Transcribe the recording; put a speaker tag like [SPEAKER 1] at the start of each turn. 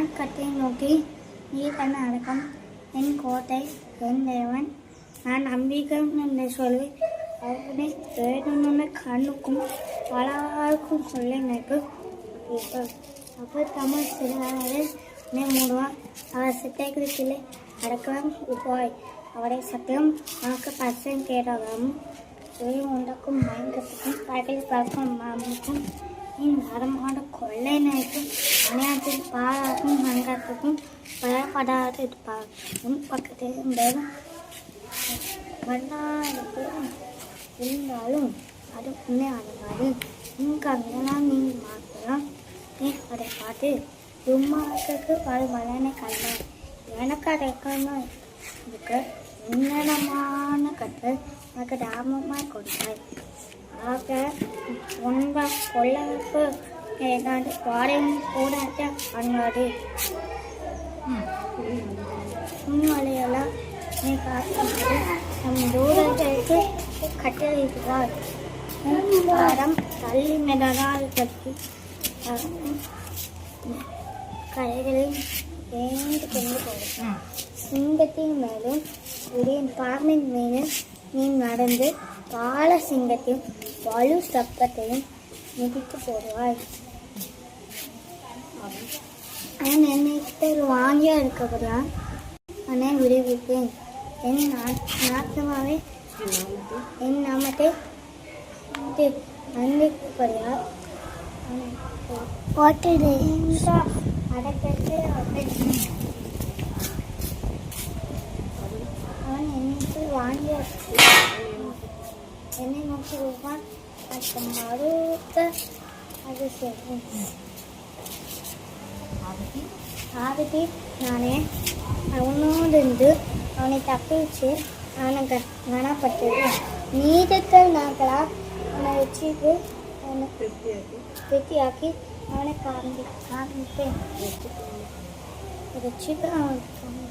[SPEAKER 1] வானக்கட்டை நோக்கி நீதன் அடக்கம். என் கோட்டை என் தேவன் நான் நம்பிக்கை என்று சொல்லி அவனை வேணும்னு கண்ணுக்கும் பலருக்கும் சொல்ல எனக்கு அப்போ தமிழ் சிறுவர்கள் உன்னை மூடுவான் அவர் சித்தைக்குறிச்சிலே அடக்கம் உப்பாய் அவரை சத்தியம் உனக்கு பசங்க கேட்டதும் உயிர் உண்டாக்கும் பயங்கரத்துக்கும் பகல் பறக்கும் மாமுக்கும் நடமாட கொள்ளை நாய்க்கும் விளையாட்டில் பாராட்டும் மங்கத்துக்கும் பயப்படாது பார்க்கும் பக்கத்தில் பேரும் மன்னாருக்கு இருந்தாலும் அது உன்னை அடங்காது உங்க நீ மாற்றலாம் நீ அதை பார்த்து தும்மாக்கு பல பலனை கண்டார் எனக்கு அடக்கணும் இதுக்கு உன்னதமான கற்று எனக்கு தாமமாக கொடுத்தாய் ஆக உண்ப கொள்ளப்பு ஏதாண்டு பாறையும் கூட அண்ணாடு உண்மலையெல்லாம் நீ பார்க்கும்போது நம் தூரத்திற்கு கட்டளையிடுவார். மரம் தள்ளி மிதனால் கட்டி கரைகளில் வேண்டு கொண்டு போகும். சிங்கத்தின் மேலும் உடைய பாம்பின் மேலும் நீ நடந்து பால சிங்கத்தையும் வலு சப்பத்தையும் மிதித்து போடுவாய். நான் என்னை வாங்கியா இருக்கபடியா அவனை விடுவிப்பேன். என் நாட்டமாவே என் நாமத்தை நன்றிப்படியா போட்டு அடக்கத்தை அவன் என்னை வாங்கிய என்னை நோக்கி வருவான் அது மறுத்த அது நானே அவனோடிருந்து அவனை தப்பிச்சு அவனை க கனப்பட்டது நீதத்தல் நாங்களா அவனை வச்சுட்டு அவனை திருப்தியாக்கி அவனை காண்பி காண்பிப்பேன் வச்சுட்டு அவனுக்கு